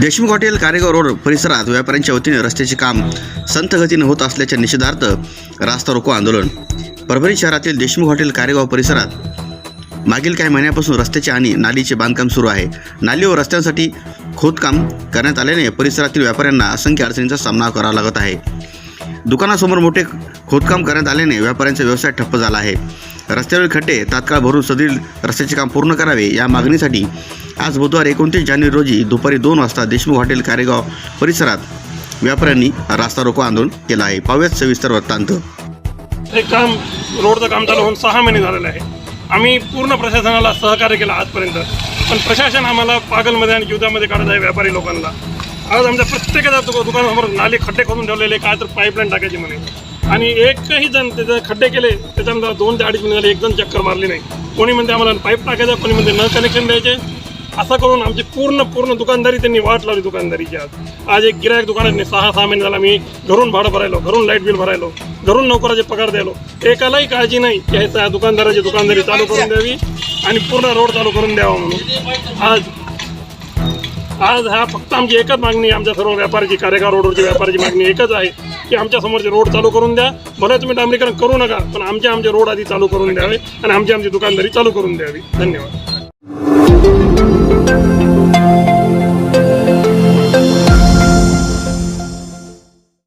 Deshmukh hotel Karegaon road परिसरात व्यापाऱ्यांच्या वतीने रस्त्याचे काम संत गतीने होत असल्याच्या निषेधार्थ रास्ता रोको आंदोलन. परभणी शहरातील देशमुख हॉटेल कारेगाव परिसरात मागील काही महिन्यापासून रस्त्याचे आणि नालीचे बांधकाम सुरू आहे. नाली व रस्त्यांसाठी खोदकाम करण्यात आल्याने परिसरातील व्यापाऱ्यांना असंख्य अडचणींचा सामना करावा लागत आहे. दुकानासमोर मोठे खोदकाम करण्यात आल्याने व्यापाऱ्यांचा व्यवसाय ठप्प झाला आहे. रस्त्यावरील खड्डे तात्काळ भरून सदरील रस्त्याचे काम पूर्ण करावे या मागणीसाठी आज बुधवार एकोणतीस जानेवारी रोजी दुपारी दोन वाजता देशमुख हॉटेल कारेगाव परिसरात व्यापाऱ्यांनी रास्ता रोको आंदोलन केलं आहे. पाहूयात सविस्तर वृत्तांत. हे काम रोडचं काम चालू होऊन सहा महिने झालेलं आहे. आम्ही पूर्ण प्रशासनाला सहकार्य केलं आजपर्यंत. पण प्रशासन आम्हाला पागलमध्ये आणि युद्धामध्ये काढत आहे व्यापारी लोकांना. आज आमच्या प्रत्येकाच्या दुका दुकानासमोर नाले खड्डे खोदून ठेवलेले काय तर पाईपलाईन टाकायची म्हणे. आणि एकही जण त्याचे खड्डे केले त्याच्यानंतर दोन ते अडीच महिने झाले एक जण चक्कर मारली नाही. कोणी म्हणते आम्हाला पाईप टाकायचं कोणी म्हणते न कनेक्शन द्यायचे. असं करून आमची पूर्ण पूर्ण दुकानदारी त्यांनी वाट लावली दुकानदारीची आज. आज एक गिरायक दुकानात सहा सहा महिने झाला मी घरून भाडं भरायलो घरून लाइट बिल भरायलो घरून नोकराचे पगार द्यायलो. एकालाही काळजी नाही की ह्याचा दुकानदाराची दुकानदारी चालू करून द्यावी आणि पूर्ण रोड चालू करून द्यावा म्हणून. आज आज हा फक्त आमची एकच मागणी आमच्या सर्व व्यापाऱ्याची कार्यकाळ रोडवरची व्यापाऱ्याची मागणी एकच आहे की आमच्या समोरचे रोड चालू करून द्या. भले तुम्ही डांबरीकरण करू नका पण आमचे आमचे रोड आधी चालू करून द्यावे आणि आमची आमची दुकानदारी चालू करून द्यावी. धन्यवाद.